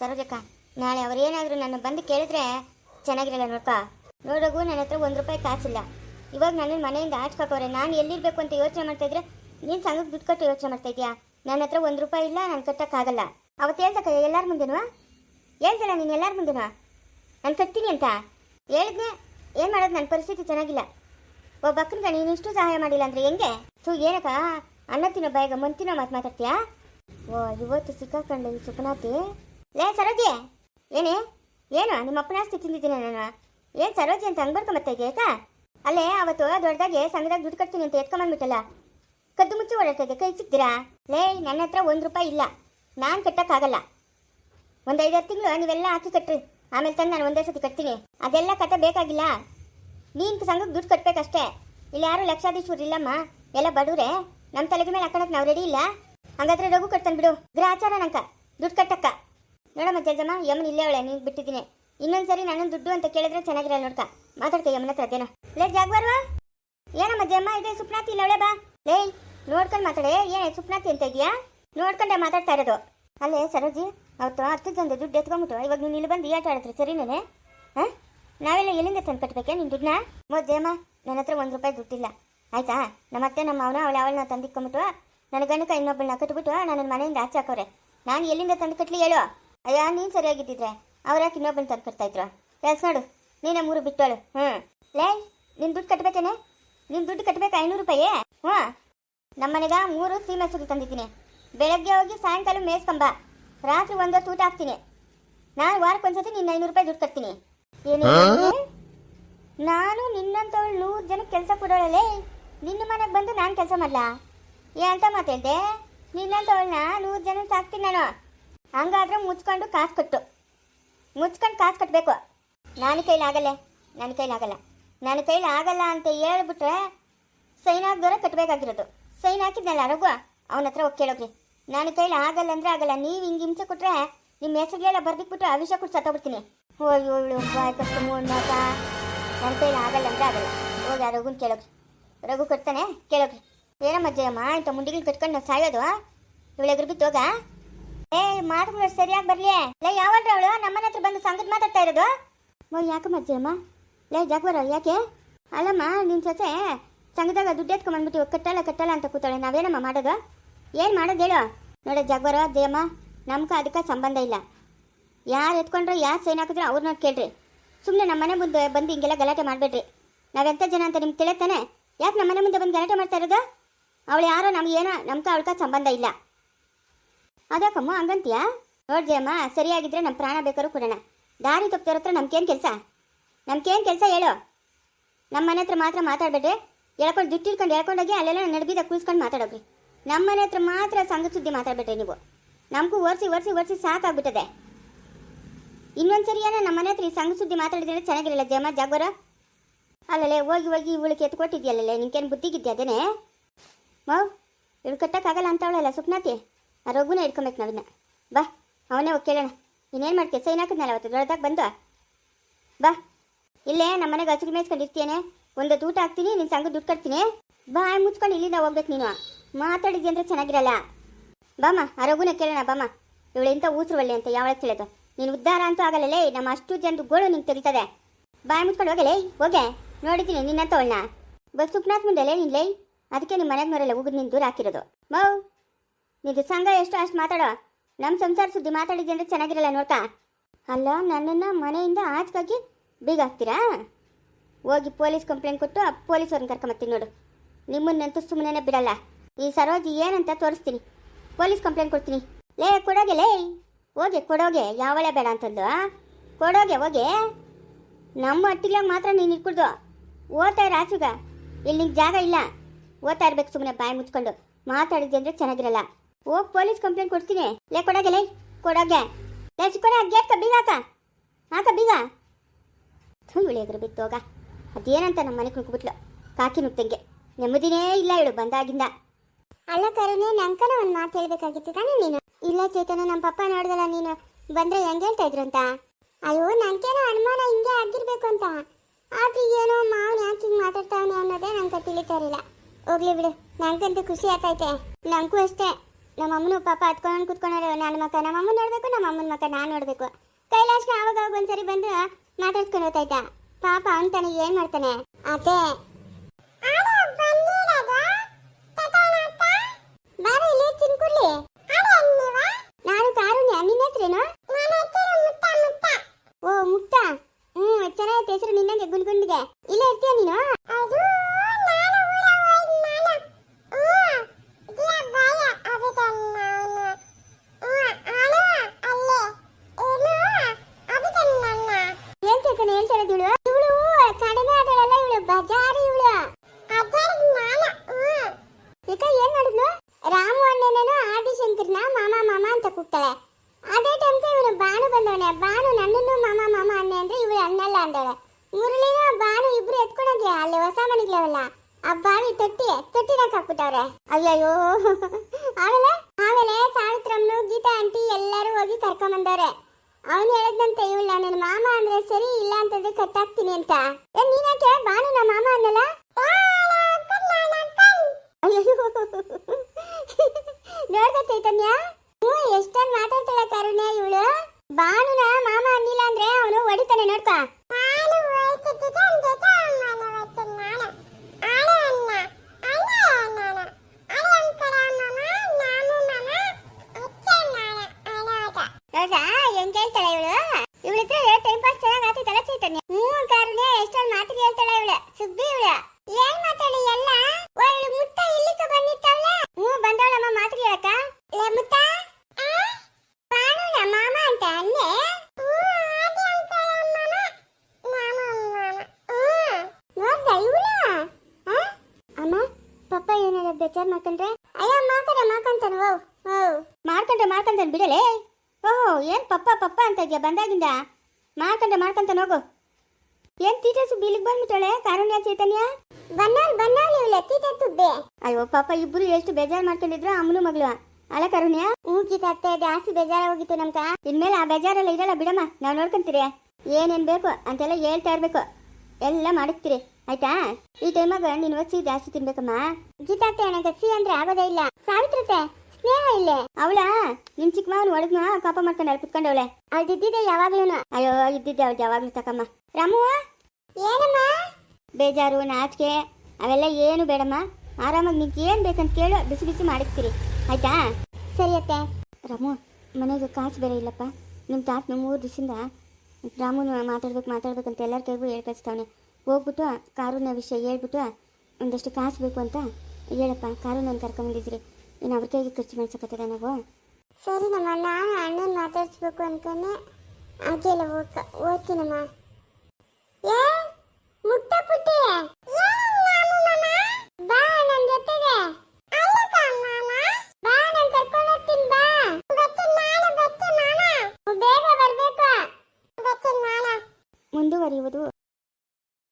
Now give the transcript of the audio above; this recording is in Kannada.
ಸರೋಜಕ್ಕ, ನಾಳೆ ಅವ್ರೇನಾದರೂ ನನ್ನ ಬಂದು ಕೇಳಿದ್ರೆ ಚೆನ್ನಾಗಿರಲ್ಲ ನೋಡಪ್ಪ ನೋಡೋಗು ನನ್ನ ಹತ್ರ ಒಂದು ರೂಪಾಯಿ ಕಾಸಿಲ್ಲ. ಇವಾಗ ನನ್ನ ಮನೆಯಿಂದ ಆಚ್ಕೋಕವ್ರೆ ನಾನು ಎಲ್ಲಿರಬೇಕು ಅಂತ ಯೋಚನೆ ಮಾಡ್ತಾ ಇದ್ರೆ ನೀನು ಸಂಘಕ್ಕೆ ದುಡ್ಡು ಕಟ್ಟು ಯೋಚನೆ ಮಾಡ್ತಾ ಇದೀಯಾ? ನನ್ನ ಹತ್ರ ಒಂದು ರೂಪಾಯಿ ಇಲ್ಲ, ನಾನು ಕಟ್ಟೋಕ್ಕಾಗಲ್ಲ ಅವತ್ತು ಹೇಳ್ತಕ್ಕ ಎಲ್ಲರ ಮುಂದೆನೂ? ಹೇಳ್ತಲ್ಲ ನೀನು ಎಲ್ಲರ ಮುಂದೆನೂ? ನಾನು ಕಟ್ತೀನಿ ಅಂತ? ಹೇಳಿದ್ನೆ, ಏನು ಮಾಡೋದು? ನನ್ನ ಪರಿಸ್ಥಿತಿ ಚೆನ್ನಾಗಿಲ್ಲ. ಒಬ್ಬ ಅಕ್ಕನಿಗೆ ನೀನು ಇಷ್ಟು ಸಹಾಯ ಮಾಡಿಲ್ಲ ಅಂದ್ರೆ ಹೆಂಗೆ? ಸೊ ಏನಕ್ಕ? ಅನ್ನ ತಿನ್ನೋ ಬಾಯಿಗೆ ಮಂತಿನೋ ಮಾತು ಮಾತಾಡ್ತೀಯಾ? ಓ, ಇವತ್ತು ಸಿಕ್ಕಾಕೊಂಡೆ ಈ ಸುಖನಾಥಿ ಲೇ ಸರೋಜಿ, ಏನೇ? ಏನು? ನಿಮ್ಮ ಅಪ್ಪನ ಆಸ್ತಿ ತಿಂದಿದ್ದೀನಿ ನಾನು? ಏನು ಸರೋಜಿ ಅಂತ ಹಂಗೆ ಮತ್ತೆ ಇದೆಯಾ ಅಲ್ಲೇ ಅವತ್ತು ದೊಡ್ಡದಾಗಿ ಸಂಘದಾಗ ದುಡ್ಡು ಕಟ್ತೀನಿ ಅಂತ ಎತ್ಕೊಂಬಂದ್ಬಿಟ್ಟಲ್ಲ ಕದ್ದು ಮುಚ್ಚಿ ಓಡಾಡ್ತಾ ಇದೆ ಕೈ ಸಿಕ್ತೀರಾ ಲೇ, ನನ್ನ ಹತ್ರ ಒಂದು ರೂಪಾಯಿ ಇಲ್ಲ. ನಾನು ಕಟ್ಟೋಕ್ಕಾಗಲ್ಲ. ಒಂದು ಐದಾರು ತಿಂಗಳು ನೀವೆಲ್ಲ ಹಾಕಿ ಕಟ್ಟ್ರಿ ಆಮೇಲೆ ತಂದು ನಾನು ಒಂದೇ ಸತಿ ಕಟ್ತೀನಿ. ಅದೆಲ್ಲ ಕತೆ ಬೇಕಾಗಿಲ್ಲ. ನೀನು ಸಂಘಕ್ಕೆ ದುಡ್ಡು ಕಟ್ಟಬೇಕಷ್ಟೇ ಇಲ್ಲಿ ಯಾರು ಲಕ್ಷಾಧೀಶ್ವರ ಇಲ್ಲಮ್ಮ? ಎಲ್ಲ ಬಡವ್ರೆ ನಮ್ಮ ತಲೆಗೆ ಮೇಲೆ ಹಾಕೋಣಕ್ಕೆ ನಾವು ರೆಡಿ ಇಲ್ಲ? ಹಂಗಾದ್ರೆ ರಘು ಕಟ್ತಾನೆ ಬಿಡು. ಗ್ರಾಚಾರ ನಂಕ. ದುಡ್ಡು ಕಟ್ಟಕ್ಕ. ನೋಡಮ್ಮ ಜಜ್ಜಮ್ಮ ಯಮನ್ ಇಲ್ಲೇ ಅವಳೆ, ನೀನು ಬಿಟ್ಟಿದ್ದೀನಿ. ಇನ್ನೊಂದ್ಸರಿ ನನ್ನ ದುಡ್ಡು ಅಂತ ಕೇಳಿದ್ರೆ ಚೆನ್ನಾಗಿರಲ್ಲ ನೋಡ್ತಾ. ಮಾತಾಡ್ತೀಯ ಯಮನ ಹತ್ರ ಅದೇನೋ. ಜಾಗ ಜಾಗ್ವಾರ್ವಾ ಏನಮ್ಮ ಜಮ್ಮ ಇದೆ ಸುಪ್ನಾತಿ ಇಲ್ಲ ಅವಳೆ ಬಾ. ಲೇ, ನೋಡ್ಕೊಂಡು ಮಾತಾಡೆ. ಏನೇ ಸುಪ್ನಾತಿ ಅಂತ ಇದೆಯಾ ನೋಡ್ಕೊಂಡೆ ಮಾತಾಡ್ತಾ ಇರೋದು. ಅಲ್ಲೇ ಸರೋಜಿ ಅವತ್ತು ಹತ್ತು ಜನ ದುಡ್ಡು ಎತ್ಕೊಂಡ್ಬಿಟ್ಟು ಇವಾಗ ನೀನು ಇಲ್ಲಿ ಬಂದು ಆಟ ಆಡಿದ್ರೆ ಸರಿನೇನೆ? ಹಾಂ? ನಾವೆಲ್ಲ ಎಲ್ಲಿಂದ ತಂದು ಕಟ್ಬೇಕೆ ನಿನ್ನ ದುಡ್ಡನ್ನ? ಮೊದ್ದೇಮ್ಮ ನನ್ನ ಹತ್ರ ಒಂದು ರೂಪಾಯಿ ದುಡ್ಡಿಲ್ಲ. ಆಯಿತಾ? ನಮ್ಮ ಅತ್ತೆ, ನಮ್ಮ ಅವನ, ಅವಳ ಅವಳನ್ನ ತಂದಿಕ್ಕೊಂಬಿಟ್ಟು ನನ್ನ ಗಂಡಕ ಇನ್ನೊಬ್ಬಳನ್ನ ಕಟ್ಬಿಟ್ಟು ನನ್ನ ಮನೆಯಿಂದ ಆಚೆ ಹಾಕೋರೆ. ನಾನು ಎಲ್ಲಿಂದ ತಂದು ಕಟ್ಲಿ ಹೇಳು. ಅಯ್ಯ ನೀನು ಸರಿಯಾಗಿದ್ದಿದ್ರೆ ಅವ್ರ್ಯಾಕೆ ಇನ್ನೊಬ್ಬನ ತಂದು ಕೊಡ್ತಾ ಇದ್ರು? ಕೆಲಸ ನೋಡು ನೀನೇ ಮೂರು ಬಿಟ್ಟೋಳು. ಹ್ಞೂ ಲೇ ನಿನ್ನ ದುಡ್ಡು ಕಟ್ಬೇಕೇನೆ? ನಿನ್ನ ದುಡ್ಡು ಕಟ್ಬೇಕು ಐನೂರು ರೂಪಾಯಿ? ಹ್ಞೂ ನಮ್ಮನೆಗ ಮೂರು ಸೀಮೆ ಸುರಿ ತಂದಿದ್ದೀನಿ. ಬೆಳಗ್ಗೆ ಹೋಗಿ ಸಾಯಂಕಾಲ ಮೇಯ್ಸ್ಕೊಂಬ ರಾತ್ರಿ ಒಂದೊತ್ತು ಊಟ ಹಾಕ್ತೀನಿ. ನಾನು ವಾರಕ್ಕೆ ಒಂದ್ಸತಿ ನಿನ್ನ ಐನೂರು ರೂಪಾಯಿ ದುಡ್ಡು ಕಟ್ತೀನಿ. ಏನು ನಾನು ನಿನ್ನಂತವಳು ನೂರು ಜನಕ್ಕೆ ಕೆಲಸ ಕೊಡೋಳಲ್ಲೇ ನಿನ್ನ ಮನೆಗೆ ಬಂದು ನಾನು ಕೆಲಸ ಮಾಡಲ? ಏನಂತ ಮಾತೇಳ್ದೆ ನಿನ್ನಂತವಳನ್ನ ನೂರು ಜನ ಸಾಕ್ತೀನಿ ನಾನು. ಹಂಗಾದ್ರೆ ಮುಚ್ಕೊಂಡು ಕಾಸು ಕಟ್ಟು. ಮುಚ್ಕೊಂಡು ಕಾಸು ಕಟ್ಟಬೇಕು ನಾನು ಕೈಲಾಗಲ್ಲ ನನ್ನ ಕೈಲಾಗಲ್ಲ ನನ್ನ ಕೈಲಿ ಆಗಲ್ಲ ಅಂತ ಹೇಳ್ಬಿಟ್ರೆ ಸೈನ್ ಹಾಕ್ದವ್ರೆ ಕಟ್ಟಬೇಕಾಗಿರೋದು ಸೈನ್ ಹಾಕಿದ್ನಲ್ಲ ರಘು, ಅವನ ಹತ್ರ ಹೋಗಿ ಕೇಳೋಗ್ರಿ ನನ್ನ ಕೈಲಿ ಆಗಲ್ಲ ಅಂದ್ರೆ ಆಗಲ್ಲ, ನೀವು ಹಿಂಗೆ ಹಿಂಸೆ ಕೊಟ್ರೆ ನಿಮ್ಮ ಹೆಸರುಗಳೆಲ್ಲ ಬರ್ದಿಕ್ಬಿಟ್ಟು ಅವಿಷ ಕೊಟ್ಟು ಸತ್ತೋಗ್ಬಿಡ್ತೀನಿ. ಹೋಯ್ ಇವಳು ಬಾಯ್ ಕಷ್ಟ ನನ್ನ ಕೈಲಿ ಆಗಲ್ಲ ಅಂದ್ರೆ ಆಗಲ್ಲ. ಹೋಗಿ ಆ ರಘುನ್ ಕೇಳೋಗ್ರಿ ರಘು ಕಟ್ತಾನೆ ಕೇಳೋಗ್ರಿ ಏನಮ್ಮ ಜಯಮ್ಮ ಇಂಥ ಮುಂಡಿಗಳು ಕಟ್ಕೊಂಡು ನಾವು ಸಾಯೋದು ಇವಳು ಎದುರು ಬಿತ್ತು ಹೋಗ ಏ ಮಾತುಗಳು ಸರಿಯಾಗಿ ಬರ್ಲಿ ಲೇ, ಯಾವಲ್ರಿ ಅವಳು? ನಮ್ಮನೆ ಹತ್ರ ಬಂದು ಸಂಘದ ಮಾತಾಡ್ತಾ ಇರೋದು? ಓ ಯಾಕಮ್ಮ ಅಜ್ಜಮ್ಮ ಲೇ ಜಾಗ್ವರ ಯಾಕೆ? ಅಲ್ಲಮ್ಮ ನಿನ್ನ ಜೊತೆ ಸಂಘದಾಗ ದುಡ್ಡು ಎತ್ಕೊಂಬಂದ್ಬಿಟ್ಟು ಕಟ್ಟಲ್ಲ ಕಟ್ಟಲ್ಲ ಅಂತ ಕೂತಾಳೆ. ನಾವೇನಮ್ಮ ಮಾಡೋದು? ಏನು ಮಾಡೋದು ಹೇಳು? ನೋಡ ಜಾಗ್ವರ ಜಯಮ್ಮ ನಮ್ಗೆ ಅದಕ್ಕೆ ಸಂಬಂಧ ಇಲ್ಲ. ಯಾರು ಎತ್ಕೊಂಡ್ರೆ, ಯಾರು ಸೈನ್ ಹಾಕಿದ್ರೆ ಅವ್ರನ್ನ ಕೇಳ್ರಿ. ಸುಮ್ಮನೆ ನಮ್ಮ ಮನೆ ಮುಂದೆ ಬಂದು ಹಿಂಗೆಲ್ಲ ಗಲಾಟೆ ಮಾಡಬೇಡ್ರಿ. ನಾವೆಂಥ ಜನ ಅಂತ ನಿಮ್ಗೆ ತಿಳಿತಾನೆ ಯಾಕೆ ನಮ್ಮ ಮನೆ ಮುಂದೆ ಬಂದು ಗಲಾಟೆ ಮಾಡ್ತಾ ಇರೋದು? ಅವಳು ಯಾರೋ ನಮಗೇನೋ ನಮ್ಗೆ ಅವಳ್ಕ ಸಂಬಂಧ ಇಲ್ಲ. ಅದಕ್ಕಮ್ಮ ಹಂಗಂತೀಯಾ? ನೋಡ್ದೆಯಮ್ಮ ಸರಿಯಾಗಿದ್ರೆ ನಮ್ಮ ಪ್ರಾಣ ಬೇಕಾದ್ರೂ ಕೊಡೋಣ. ದಾರಿ ತಪ್ಪಿರೋ ಹತ್ರ ನಮ್ಗೇನು ಕೆಲಸ? ನಮ್ಗೇನು ಕೆಲಸ ಹೇಳು. ನಮ್ಮ ಮನೆ ಹತ್ರ ಮಾತ್ರ ಮಾತಾಡ್ಬೇಡ್ರಿ. ಹೇಳ್ಕೊಂಡು ದುಡ್ಡು ಇಟ್ಕೊಂಡು ಹೇಳ್ಕೊಂಡೋಗಿ ಅಲ್ಲೆಲ್ಲ ನಡ್ಬಿದ ಕೂಸ್ಕೊಂಡು ಮಾತಾಡೋಗ್ರಿ. ನಮ್ಮ ಮನೆ ಹತ್ರ ಮಾತ್ರ ಸಂಘ ಸುದ್ದಿ ಮಾತಾಡ್ಬೇಡ್ರಿ ನೀವು. ನಮಗೂ ಒರ್ಸಿ ಒರ್ಸಿ ಒರ್ಸಿ ಸಾಕಾಗ್ಬಿಟ್ಟದೆ. ಇನ್ನೊಂದ್ಸರಿ ಏನೋ ನಮ್ಮ ಮನೆ ಹತ್ರ ಈ ಸಂಘ ಸುದ್ದಿ ಮಾತಾಡಿದ್ರೆ ಚೆನ್ನಾಗಿರಲ್ಲ ಜಮ ಜಾಗೋರ ಅಲ್ಲಲ್ಲೇ, ಹೋಗಿ ಹೋಗಿ ಇವಳಿಗೆ ಎತ್ಕೊಟ್ಟಿದ್ಯಲ್ಲೇ ನಿನ್ಗೇನು ಬುದ್ಧಿಗಿದ್ದೆ ಅದೇನೆ? ಮಾವ್ ಇವಳು ಕಟ್ಟಕ್ಕಾಗಲ್ಲ ಅಂತವಳಲ್ಲ ಸುಪ್ನಾತಿ? ಆ ರಘುನ ಇಟ್ಕೊಬೇಕು ನಾವಿನ್ನ. ಬಾ, ಅವನೇ ಹೋಗಿ ಕೇಳೋಣ. ಇನ್ನೇನು ಮಾಡ್ತೀಯ ಸೈನ್ ಹಾಕಿದ್ನಲ್ಲ ಅವತ್ತು? ದೊಡ್ಡದಾಗ ಬಂದು ಬಾ. ಇಲ್ಲೇ ನಮ್ಮ ಮನೆಗೆ ಹಸಿರು ಮೇಯ್ಸ್ಕೊಂಡು ಇರ್ತೀಯೇನೆ ಒಂದು ಊಟ ಹಾಕ್ತೀನಿ ನಿನ್ನ ಸಂಘ ದುಡ್ಡು ಕಟ್ತೀನಿ. ಬಾಯ್ ಮುಚ್ಕೊಂಡು ಇಲ್ಲಿಂದ ಹೋಗ್ಬೇಕು ನೀನು. ಮಾತಾಡಿದ್ಯ ಅಂದರೆ ಚೆನ್ನಾಗಿರಲ್ಲ. ಬಾಮ್ಮ, ಆ ರಘುನ ಕೇಳೋಣ ಬಾಮ್ಮ. ಇವಳು ಊಸರು ಒಳ್ಳೆ ಅಂತ ಯಾವಳ ಕೇಳೋದು? ನೀನು ಉದ್ಧಾರ ಅಂತೂ ಆಗಲ್ಲಲೇ ನಮ್ಮ ಅಷ್ಟು ಜನದ ಗೋಳು ನಿಂಗೆ ತೆರೀತದೆ ಬಾಯ್ ಮುಚ್ಕೊಂಡು ಹೋಗಲೇ. ಹೋಗೆ. ನೋಡಿದ್ದೀನಿ ನಿನ್ನಂತವಳನ್ನ ಬಸ್ ಸುಪ್ನಾಥ್ ಮುಂದೆಲೇ ನಿಲ್ಲೇ ಅದಕ್ಕೆ ನಿಮ್ಮ ಮನೆಗೆ ನೋಡಲ್ಲ ಹೋಗಿ ನೀನು ದೂರ ಹಾಕಿರೋದು. ಮೌ. ಸಂಘ ಎಷ್ಟು ಅಷ್ಟು ಮಾತಾಡೋ? ನಮ್ಮ ಸಂಸಾರ ಸುದ್ದಿ ಮಾತಾಡಿದ್ದೆ ಅಂದರೆ ಚೆನ್ನಾಗಿರಲ್ಲ ನೋಡ್ತಾ ಅಲ್ಲ, ನನ್ನನ್ನು ಮನೆಯಿಂದ ಆಚೆಗಾಗಿ ಬೀಗ ಹಾಕ್ತೀರಾ? ಹೋಗಿ ಪೊಲೀಸ್ ಕಂಪ್ಲೇಂಟ್ ಕೊಟ್ಟು ಆ ಪೊಲೀಸವ್ರನ್ನ ಕರ್ಕೊಂಬತ್ತೀನಿ ನೋಡು. ನಿಮ್ಮನ್ನಂತೂ ಸುಮ್ಮನೆ ಬಿಡಲ್ಲ. ಈ ಸರೋಜಿ ಏನಂತ ತೋರಿಸ್ತೀನಿ. ಪೊಲೀಸ್ ಕಂಪ್ಲೇಂಟ್ ಕೊಡ್ತೀನಿ. ಲೇ, ಕೊಡೋಗೆ ಲೇ. ಹೋಗಿ, ಕೊಡೋಗೆ. ಯಾವಳೆ ಬೇಡ ಅಂತಂದು? ಕೊಡೋಗೆ, ಹೋಗಿ. ನಮ್ಮ ಹಟ್ಟಿಗ್ಲಾಗ ಮಾತ್ರ ನೀನು ಇಟ್ಕೊಡ್ದು. ಓದ್ತಾ ಇರ ಆಚುಗ ಇಲ್ಲಿ ನಿಂಗೆ ಜಾಗ ಇಲ್ಲ. ಓದ್ತಾ ಇರ್ಬೇಕು ಸುಮ್ಮನೆ ಬಾಯಿ ಮುಚ್ಕೊಂಡು. ಮಾತಾಡಿದ್ದೆ ಅಂದರೆ ಚೆನ್ನಾಗಿರಲ್ಲ. ಹೋಗಿ ಪೊಲೀಸ್ ಕಂಪ್ಲೇಂಟ್ ಕೊಡ್ತೀನಿ. ಲೇ, ಕೊಡೋಗೆ ಲೇ ಕೊಡೋಗೆ. ಲೇ ಚಿಕ್ಕೋಣ ಗೇಟ್ ಬೀಗ ಹಾಕ. ಹಾಕ ಬೀಗ. ಬಿತ್ತು ಹೋಗ. ಅದೇನಂತ ನಮ್ಮ ಮನೆ ನುಗ್ಬಿಟ್ಲು ಕಾಕಿ ನುಗ್ತಂಗೆ ನೆಮ್ಮದಿನೇ ಇಲ್ಲ ಹೇಳು ಬಂದಾಗಿಂದ. ಅಲ್ಲ ಕರುಣೆ, ನಂಕನ ಒಂದು ಮಾತು ಹೇಳ್ಬೇಕಾಗಿತ್ತು ತಾನೇ ನೀನು? ಇಲ್ಲ ಚೇತನ ನಮ್ಮ ಪಪ್ಪ ನೋಡ್ದಲ್ಲ ನೀನು. ಬಂದ್ರೆ ಹೆಂಗೆ ಹೇಳ್ತಾ ಇದ್ರು ಅಂತ? ಅಯ್ಯೋ ನಂಗೇನೋ ಅನುಮಾನ ಹಿಂಗೆ ಆಗಿರ್ಬೇಕು ಅಂತ. ಆದ್ರೆ ಏನೋ ಮಾವನ ಯಾಕೆ ಹಿಂಗೆ ಮಾತಾಡ್ತಾವನೆ ಅನ್ನೋದೇ ನಂಗೆ ತಿಳಿತಾ ಇರಲಿಲ್ಲ. ಹೋಗ್ಲಿ ಬಿಡು, ನಂಗಂತೂ ಖುಷಿ ಆಗ್ತೈತೆ ನಂಗೂ ಅಷ್ಟೇ. ನಮ್ಮ ಅಮ್ಮನ ಪಾಪ ಹತ್ಕೊಂಡು ಕುತ್ಕೊಂಡ್ರೆ ನನ್ನ ಮಕ್ಕ, ನಮ್ಮ ಅಮ್ಮನ ನೋಡಬೇಕು, ನಮ್ಮ ಅಮ್ಮನ ಮಕ್ಕ, ನಾನು ನೋಡಬೇಕು. ಕೈಲಾಶ್ನ ಅವಾಗ ಅವಾಗ ಒಂದ್ಸರಿ ಬಂದು ಮಾತಾಡ್ಸ್ಕೊಂಡು ಹೋಗ್ತಾಯ್ತಾ? ಪಾಪ ಅಂತಾನೆ ತಾನೇ ಏನ್ ಮಾಡ್ತಾನೆ? ಅದೇ ಬಾರ ಇಲ್ಲಿ ತಿನ್ಕೊಡ್ಲಿ ನಾನು ಕಾರುಣ್ಯ ನಿನ್ನ ಹೆಸರೇನು ಓ ಮುಕ್ತ ಹ್ಮ್ ಚೆನ್ನಾಗೈತೆ ಹೆಸರು ನಿನ್ನಂಗೆ ಗುಂಡ್ಗುಂಡಿಗೆ ಇಲ್ಲೇ ಇರ್ತೀಯ ನೀನು ಏನ್ ಚೇತನ ಹೇಳ್ತಾಳೆ ಇವಳು ಇವಳು ಕಡಿಮೆ ಆದಳಲ್ಲ ಇವಳು ಬಜಾರಿ ಇವಳು ಈಗ ಏನ್ ಮಾಡಿದ್ಲು ರಾಮು ಅಣ್ಣನೇನು ಆದಿಶಂಕರ್ನ ಮಾಮ ಮಾಮ ಅಂತ ಕೂಗ್ತಾಳೆ ಅದೇ ಟೈಮ್ಗೆ ಇವನು ಬಾಣು ಬಂದವನೆ. ಬಾಣು ನನ್ನನ್ನು ಮಾಮ ಮಾಮ ಅನ್ನೆ ಅಂದ್ರೆ ಇವಳು ಅನ್ನಲ್ಲ ಅಂದಳೆ ಮುರಳಿನ ಬಾನು ಇಬ್ರು ಎತ್ಕೊಂಡೋಗಿ ಅಲ್ಲಿ ಹೊಸ ಮನೆಗಳವಲ್ಲ ಆ ಬಾವಿ ತೊಟ್ಟಿ ತೊಟ್ಟಿನಾಗ ಹಾಕ್ಬಿಟ್ಟವ್ರೆ. ಅಯ್ಯಯ್ಯೋ. ಆಮೇಲೆ ಆಮೇಲೆ ಸಾವಿತ್ರಮ್ಮನು ಗೀತಾ ಆಂಟಿ ಎಲ್ಲರೂ ಹೋಗಿ ಕರ್ಕೊಂಬಂದವ್ರೆ ಅವನು ಹೇಳದ್ನಂತೆ, ಇವಳು ನನ್ನ ಮಾಮ ಅಂದ್ರೆ ಸರಿ ಇಲ್ಲ ಅಂತಂದ್ರೆ ಕಟ್ಟಾಕ್ತೀನಿ ಅಂತ. ಏ ನೀನಕ್ಕೆ ಬಾನು ನಮ್ಮ ಮಾಮ ಅನ್ನಲ್ಲ? ನೋಡ್ದ ಚೈತನ್ಯ. ಹ್ಞೂ ಎಷ್ಟೊಂದು ಮಾತಾಡ್ತಾಳೆ ಕರುಣ್ಯ ಇವಳು ಬಾನುನ ಮಾಮ ಅನ್ನಿಲ್ಲ ಅಂದ್ರೆ ಅವನು ಹೊಡಿತಾನೆ ನೋಡ್ಕ ನೋಡ್ದಾ ಹೆಂಗ್ ಹೇಳ್ತಾಳೆ ಇವಳು ಇವಳ ಹತ್ರ ಟೈಮ್ ಪಾಸ್ ಚೆನ್ನಾಗ್ ಆಗ್ತೈತಲ್ಲ ಚೈತನ್ಯ ಹ್ಞೂ ಕಾರುಣ್ಯ ಎಷ್ಟೊಂದು ಮಾತಿಗೆ ಹೇಳ್ತಾಳೆ ಇವಳು ಸುಬ್ಬಿ ಇವಳು ಏನ್ ಮಾತಾಡಿ ಎಲ್ಲ ಓ ಇವಳು ಮುತ್ತ ಇಲ್ಲಿಕ ಬಂದಿತ್ತವಳೆ ಹ್ಞೂ ಬಂದವಳಮ್ಮ ಮಾತಿಗೆ ಹೇಳಕ್ಕ ಲೇ ಮುತ್ತ ಬಾನುನ ಮಾಮ ಅಂತ ಅನ್ನೆ ನೋಡ್ದ ಇವಳು ಅಮ್ಮ ಪಪ್ಪ ಏನಾರ ಬೇಜಾರ್ ಮಾಡ್ಕೊಂಡ್ರೆ? ಅಯ್ಯ ಮಾತಾಡ ಮಾಕಂತಾನ ಓ ಓ. ಮಾಡ್ಕೊಂಡ್ರೆ ಮಾಡ್ಕೊಂತಾನೆ ಬಿಡಲೇ? ಓಹೋ, ಏನ್ ಪಪ್ಪ ಪಪ್ಪ ಅಂತ ಇದೆಯಾ ಬಂದಾಗಿಂದ? ಮಾಡ್ಕೊಂಡ್ರೆ ಮಾಡ್ಕೊಂತಾನೆ ಹೋಗು. ಏನ್ ಟೀಚರ್ಸ್ ಬಿಲಿಗೆ ಬಂದ್ಬಿಟ್ಟಳೆ, ಕಾರುಣ್ಯ, ಚೈತನ್ಯ? ಬನ್ನಾಳ್ ಬನ್ನಾಳ್ ಇವಳು ಎತ್ತಿದೆ ತುಬ್ಬೆ ಅಯ್ಯೋ, ಪಾಪ, ಇಬ್ರು ಎಷ್ಟು ಬೇಜಾರ್ ಮಾಡ್ಕೊಂಡಿದ್ರು ಅಮ್ಮನು ಮಗಳು. ಅಲ್ಲ, ಕರುಣ್ಯ? ಮೂಗಿದ ಅತ್ತೆ, ಜಾಸ್ತಿ ಬೇಜಾರ ಹೋಗಿತ್ತು ನಮ್ಕ ಇನ್ಮೇಲೆ ಆ ಬೇಜಾರೆಲ್ಲ ಇರಲ್ಲ ಬಿಡಮ್ಮ, ನಾವು ನೋಡ್ಕೊಂತೀರಿ. ಏನೇನು ಬೇಕು ಅಂತೆಲ್ಲ ಹೇಳ್ತಾ ಇರಬೇಕು. ಎಲ್ಲ ಮಾಡಿಸ್ತೀರಿ ಆಯ್ತಾ? ಈ ಟೈಮಾಗ ನೀನು ಒಸಿ ಜಾಸ್ತಿ ತಿನ್ಬೇಕಮ್ಮ. ಗೀತಾತ್ತೆ ಗಸಿ ಅಂದ್ರೆ ಆಗೋದೇ ಇಲ್ಲ. ಸಾವಿತ್ರತೆ ಸ್ನೇಹ ಇಲ್ಲೇ. ಅವಳ? ನಿಮ್ ಚಿಕ್ಕ ಮಾವನ್ ಒಳಗ್ನ ಕಾಪ ಮಾಡ್ಕೊಂಡು ಅಲ್ಲಿ ಕುತ್ಕೊಂಡವಳೆ? ಇದ್ದಿದ್ದೆ ಯಾವಾಗ್ಲೂನು? ಅಯ್ಯೋ ಇದ್ದಿದ್ದೆ ಅವ್ಳು ಯಾವಾಗ್ಲೂ ತಕಮ್ಮ. ರಾಮು? ಏನಮ್ಮ? ಬೇಜಾರು ನಾಚಿಕೆ ಅವೆಲ್ಲ ಏನು ಬೇಡಮ್ಮ. ಆರಾಮಾಗಿ ನಿಂಗೆ ಏನು ಬೇಕಂತ ಕೇಳು ಬಿಸಿ ಬಿಸಿ ಮಾಡಿಸ್ತೀರಿ. ಆಯ್ತಾ? ಸರಿ ಅತ್ತೆ. ರಾಮು ಮನೆಗೆ ಕಾಸು ಬೇರೆ ಇಲ್ಲಪ್ಪ. ನಿಮ್ಮ ತಾತನು ಮೂರು ದಿವಸದಿಂದ ರಾಮುನ ಮಾತಾಡ್ಬೇಕು ಮಾತಾಡ್ಬೇಕಂತ ಎಲ್ಲರ ಕೈಗೂ ಹೇಳ್ ಕಳಿಸ್ತಾವನೆ ಹೋಗ್ಬಿಟ್ಟು, ಕಾರುನ ವಿಷಯ ಹೇಳ್ಬಿಟ್ಟು ಒಂದಷ್ಟು ಕಾಸು ಬೇಕು ಅಂತ ಹೇಳಪ್ಪ. ಕಾರು ನಾನು ಕರ್ಕೊಂಬಂದಿದ್ರಿ ಇನ್ನು ಅವ್ರ ಕೈಗೆ ಖರ್ಚು ಮಾಡ್ಸಕತ್ತದ ನಾವು. ಸರಿ ನಮ್ಮ ನಾನು ಅಣ್ಣನ ಮಾತಾಡ್ಸ್ಬೇಕು ಅನ್ಕೊಂಡೆ. ಅದೆಲ್ಲ ಓದ್ತೀನಮ್ಮ ಏ